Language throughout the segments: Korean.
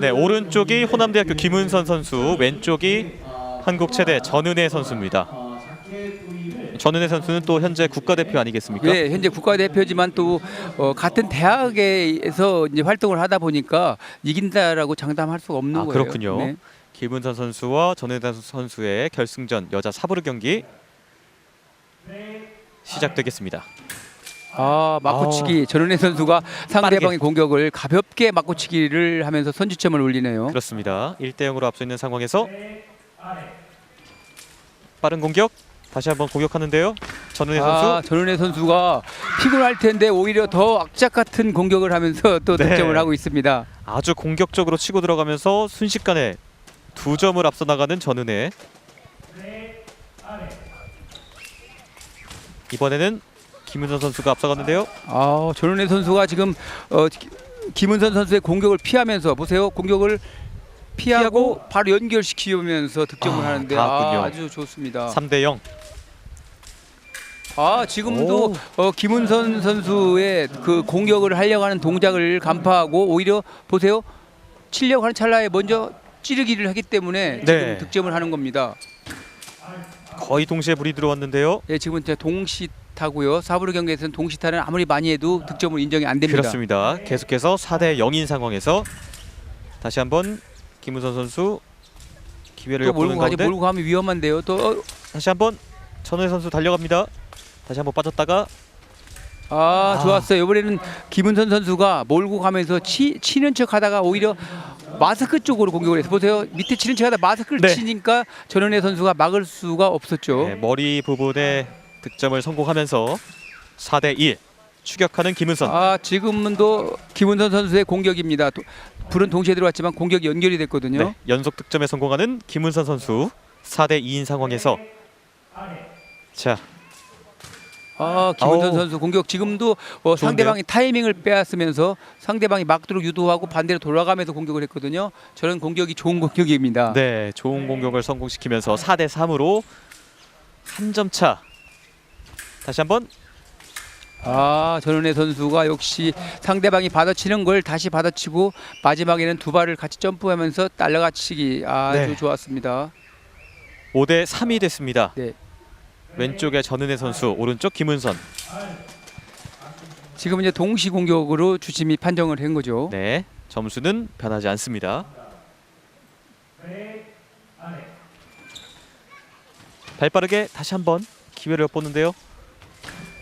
네, 오른쪽이 호남대학교 김은선 선수, 왼쪽이 한국 최대 전은혜 선수입니다. 전은혜 선수는 또 현재 국가대표 아니겠습니까? 예, 현재 국가대표지만 또 어, 같은 대학에서 이제 활동을 하다 보니까 이긴다라고 장담할 수가 없는 아, 거예요. 그렇군요. 네. 김은선 선수와 전은혜 선수의 결승전 여자 사브르 경기 시작되겠습니다. 아, 맞고치기 전은혜 선수가 상대방의 공격을 가볍게 맞고치기를 하면서 선취점을 올리네요. 그렇습니다. 1대 0으로 앞서 있는 상황에서 빠른 공격 다시 한번 공격하는데요. 전은혜 아, 선수 전은혜 선수가 피곤할 텐데 오히려 더 악착 같은 공격을 하면서 또 네. 득점을 하고 있습니다. 아주 공격적으로 치고 들어가면서 순식간에 두 점을 앞서 나가는 전은혜. 이번에는 김은선 선수가 앞서갔는데요. 아, 전은혜 선수가 지금 어, 기- 김은선 선수의 공격을 피하면서 보세요. 공격을 피하고, 바로 연결시키면서 득점을 아, 하는데 닿았군요. 아, 아주 좋습니다. 3대 0. 아 지금도 어, 김은선 선수의 그 공격을 하려고 하는 동작을 간파하고 오히려 보세요 치려고 하는 찰나에 먼저 찌르기를 하기 때문에 지금 네. 득점을 하는 겁니다. 거의 동시에 불이 들어왔는데요. 예, 이제 동시 타고요. 사브르 경기에서는 동시타는 아무리 많이 해도 득점은 인정이 안 됩니다. 그렇습니다. 계속해서 4대 0인 상황에서 다시 한번 김은선 선수 기회를 또 몰고 엿보는 가지 가운데 몰고 가면 위험한데요. 또 어, 다시 한번 전은혜 선수 달려갑니다. 다시 한번 빠졌다가 아, 아. 좋았어요. 이번에는 김은선 선수가 몰고 가면서 치, 치는 척하다가 오히려 마스크 쪽으로 공격을 해서 보세요. 밑에 치는 척하다 마스크를 네. 치니까 전현혜 선수가 막을 수가 없었죠. 네, 머리 부분에 득점을 성공하면서 4대 1 추격하는 김은선. 아 지금은 또 김은선 선수의 공격입니다. 도, 불은 동시에 들어왔지만 공격이 연결이 됐거든요. 네, 연속 득점에 성공하는 김은선 선수 4대 2인 상황에서 자 아 김은선 아우. 선수 공격 지금도 어, 상대방이 타이밍을 빼앗으면서 상대방이 막도록 유도하고 반대로 돌아가면서 공격을 했거든요. 저는 공격이 좋은 공격입니다. 네, 좋은 공격을 성공시키면서 4대 3으로 한 점 차. 다시 한번 아 전은혜 선수가 역시 상대방이 받아치는 걸 다시 받아치고 마지막에는 두 발을 같이 점프하면서 날라가치기 아주 네. 좋았습니다. 5대 3이 됐습니다. 네. 왼쪽에 전은혜 선수, 오른쪽 김은선. 지금 이제 동시 공격으로 주심이 판정을 한 거죠. 네, 점수는 변하지 않습니다. 발빠르게 다시 한번 기회를 엿보는데요.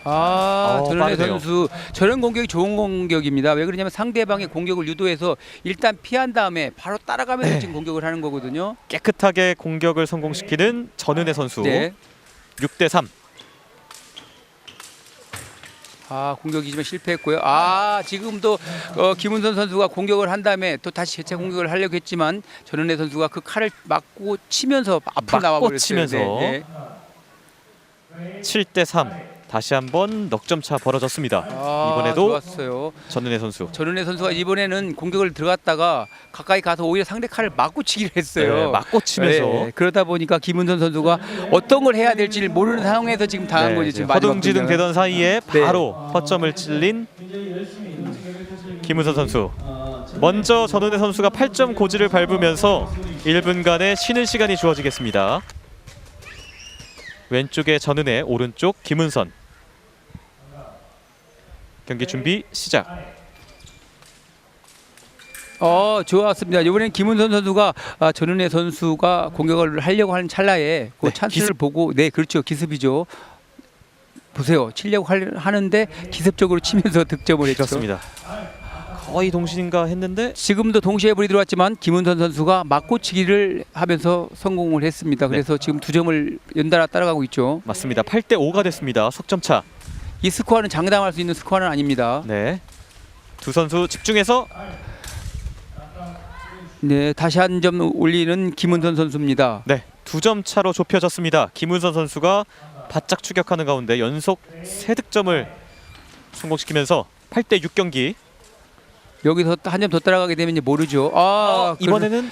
아, 어, 빠르네요. 선수 저런 공격이 좋은 공격입니다. 왜 그러냐면 상대방의 공격을 유도해서 일단 피한 다음에 바로 따라가면서 네. 지금 공격을 하는 거거든요. 깨끗하게 공격을 성공시키는 전은혜 선수. 네. 6대 3. 아 공격이지만 실패했고요. 아 지금도 어, 김은선 선수가 공격을 한 다음에 또 다시 재차 공격을 하려고 했지만 전현혜 선수가 그 칼을 맞고 치면서 앞으로 맞고 나와 버렸어요. 치면서. 네, 네. 7대 3. 다시 한번 넉점 차 벌어졌습니다. 아, 이번에도 좋았어요. 전은혜 선수. 전은혜 선수가 이번에는 공격을 들어갔다가 가까이 가서 오히려 상대 칼을 맞고 치기를 했어요. 네, 맞고 치면서 네, 그러다 보니까 김은선 선수가 어떤 걸 해야 될지를 모르는 상황에서 지금 당한 네, 거지 지금 마지막 허둥지둥. 되던 사이에 네. 바로 허점을 찔린 김은선 선수. 먼저 전은혜 선수가 8점 고지를 밟으면서 1분간의 쉬는 시간이 주어지겠습니다. 왼쪽에 전은혜, 오른쪽 김은선. 경기 준비 시작. 어 좋았습니다. 이번엔 김은선 선수가 아, 전은혜 선수가 공격을 하려고 하는 찰나에 그 네, 찬스를 기습. 보고 네 그렇죠 기습이죠. 보세요 치려고 할- 하는데 기습적으로 치면서 득점을 했죠. 그렇습니다. 거의 동시인가 했는데 지금도 동시에 불이 들어왔지만 김은선 선수가 맞고치기를 하면서 성공을 했습니다. 네. 그래서 지금 두 점을 연달아 따라가고 있죠. 맞습니다. 8대 5가 됐습니다. 석점 차. 이 스코어는 장담할 수 있는 스코어는 아닙니다. 네. 두 선수 집중해서 네, 다시 한 점 올리는 김은선 선수입니다. 네, 두 점 차로 좁혀졌습니다. 김은선 선수가 바짝 추격하는 가운데 연속 세 득점을 성공시키면서 8대 6 경기. 여기서 한 점 더 따라가게 되면 이제 모르죠. 아, 이번에는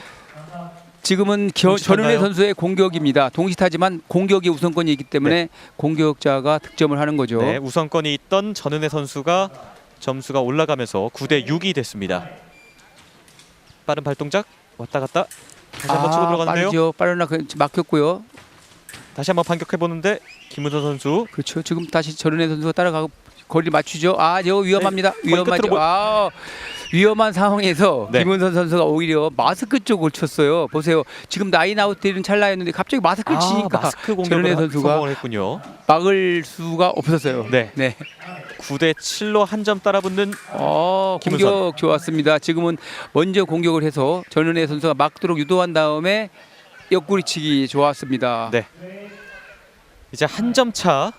지금은 겨? 전은혜 선수의 공격입니다. 동시타지만 공격이 우선권이 있기 때문에 공격자가 득점을 하는 거죠. 네, 우선권이 있던 전은혜 선수가 점수가 올라가면서 9대 6이 됐습니다. 빠른 발동작 왔다 갔다 다시 한번 치고 들어가는데요. 빠르죠. 빠르나 그- 막혔고요. 다시 한번 반격해 보는데 김은선 선수 그렇죠. 지금 다시 전은혜 선수가 따라가고 거리를 맞추죠. 아, 이거 위험합니다. 네, 거의 위험하죠. 아, 위험한 상황에서 네. 김은선 선수가 오히려 마스크 쪽을 쳤어요. 보세요. 지금 나인 아웃 되는 찰나였는데 갑자기 마스크를 아, 치니까 마스크 공격을 선수가 했군요. 막을 수가 없었어요. 네. 네. 9대 7로 한 점 따라붙는 어, 김은선. 공격 좋았습니다. 지금은 먼저 공격을 해서 전은혜 선수가 막도록 유도한 다음에 옆구리치기 좋았습니다. 네. 이제 한 점 차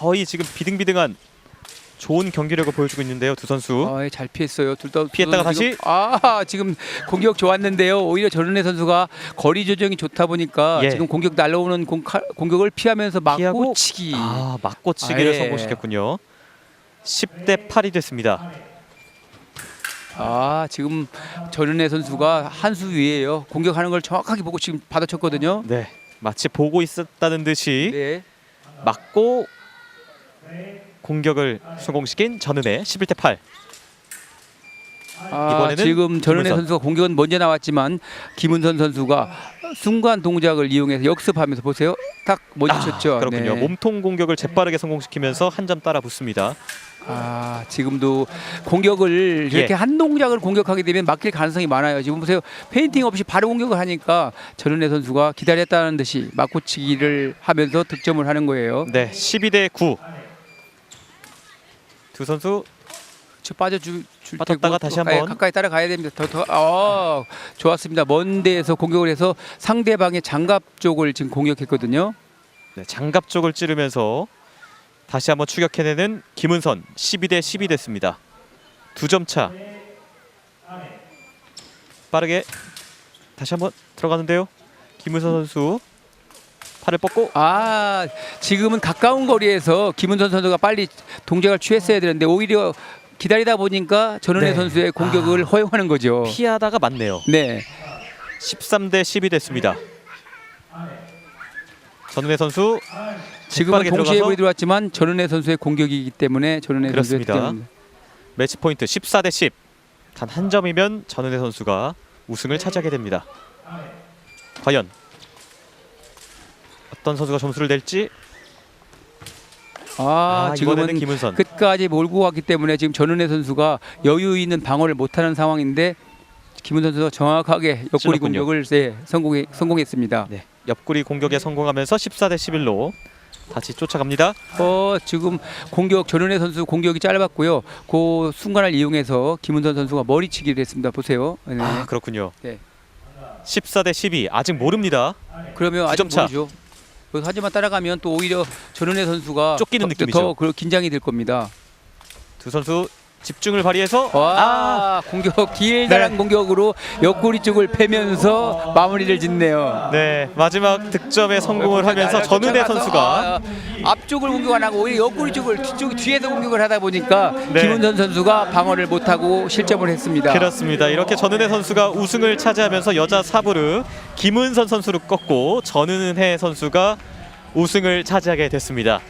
거의 지금 비등비등한 좋은 경기력을 보여주고 있는데요. 두 선수. 어, 잘 피했어요. 둘 다 피했다가 다시? 아 지금 공격 좋았는데요. 오히려 전은혜 선수가 거리 조정이 좋다 보니까 예. 지금 공격 날라오는 공, 칼- 공격을 피하면서 막고 치기. 아, 맞고치기를 아, 예. 성공시켰군요. 10대 8이 됐습니다. 아 지금 전은혜 선수가 한 수 위에요. 공격하는 걸 정확하게 보고 지금 받아쳤거든요. 네. 마치 보고 있었다는 듯이 네. 맞고 공격을 성공시킨 전은혜 11대 8. 아, 지금 전은혜. 선수가 공격은 먼저 나왔지만 김은선 선수가 순간 동작을 이용해서 역습하면서 보세요. 딱 멋지쳤죠. 아, 그렇군요. 네. 몸통 공격을 재빠르게 성공시키면서 한 점 따라 붙습니다. 아 지금도 공격을 예. 이렇게 한 동작을 공격하게 되면 막힐 가능성이 많아요. 지금 보세요 페인팅 없이 바로 공격을 하니까 전은혜 선수가 기다렸다는 듯이 맞고치기를 하면서 득점을 하는 거예요. 네, 12대 9. 두 선수 저 빠져줄 테고 다시 또, 한번. 예, 가까이 따라가야 됩니다. 더 더. 어, 좋았습니다. 먼 데에서 공격을 해서 상대방의 장갑 쪽을 지금 공격했거든요. 네, 장갑 쪽을 찌르면서 다시 한번 추격해내는 김은선 12대 10이 됐습니다. 두 점 차. 빠르게 다시 한번 들어가는데요. 김은선 선수 팔을 뻗고 아 지금은 가까운 거리에서 김은선 선수가 빨리 동작을 취했어야 되는데 오히려 기다리다 보니까 전은혜 네. 선수의 공격을 아. 허용하는 거죠. 피하다가 맞네요. 네. 13 대 10이 됐습니다. 전은혜 선수 지금은 동시에 들어가서 볼이 들어왔지만 전은혜 선수의 공격이기 때문에 전은혜 선수의. 득점입니다. 매치 포인트 14 대 10. 단 한 점이면 전은혜 선수가 우승을 차지하게 됩니다. 과연 어떤 선수가 점수를 낼지 아, 아, 지금은 김은선. 끝까지 몰고 갔기 때문에 지금 전은혜 선수가 여유 있는 방어를 못하는 상황인데 김은선 선수가 정확하게 옆구리 찔렀군요. 공격을 네, 성공해, 성공했습니다. 네, 옆구리 공격에 성공하면서 14대 11로 다시 쫓아갑니다. 어, 지금 공격 전은혜 선수 공격이 짧았고요. 그 순간을 이용해서 김은선 선수가 머리치기를 했습니다. 보세요. 네. 아 그렇군요. 네. 14대 12 아직 모릅니다. 그러면 두 아직 점 차. 모르죠. 그 하지만 따라가면 또 오히려 전은혜 선수가 쫓기는 더, 느낌이죠. 더 그- 긴장이 될 겁니다. 두 선수 집중을 발휘해서 아와 공격 길다란 네. 공격으로 옆구리 쪽을 패면서 마무리를 짓네요. 네, 마지막 득점에 성공을 하면서 전은혜 선수가 아, 앞쪽을 공격 안 하고 오히려 옆구리 쪽을 뒤쪽 뒤에서 공격을 하다 보니까 네. 김은선 선수가 방어를 못하고 실점을 했습니다. 그렇습니다. 이렇게 전은혜 선수가 우승을 차지하면서 여자 사부르 김은선 선수를 꺾고 전은혜 선수가 우승을 차지하게 됐습니다.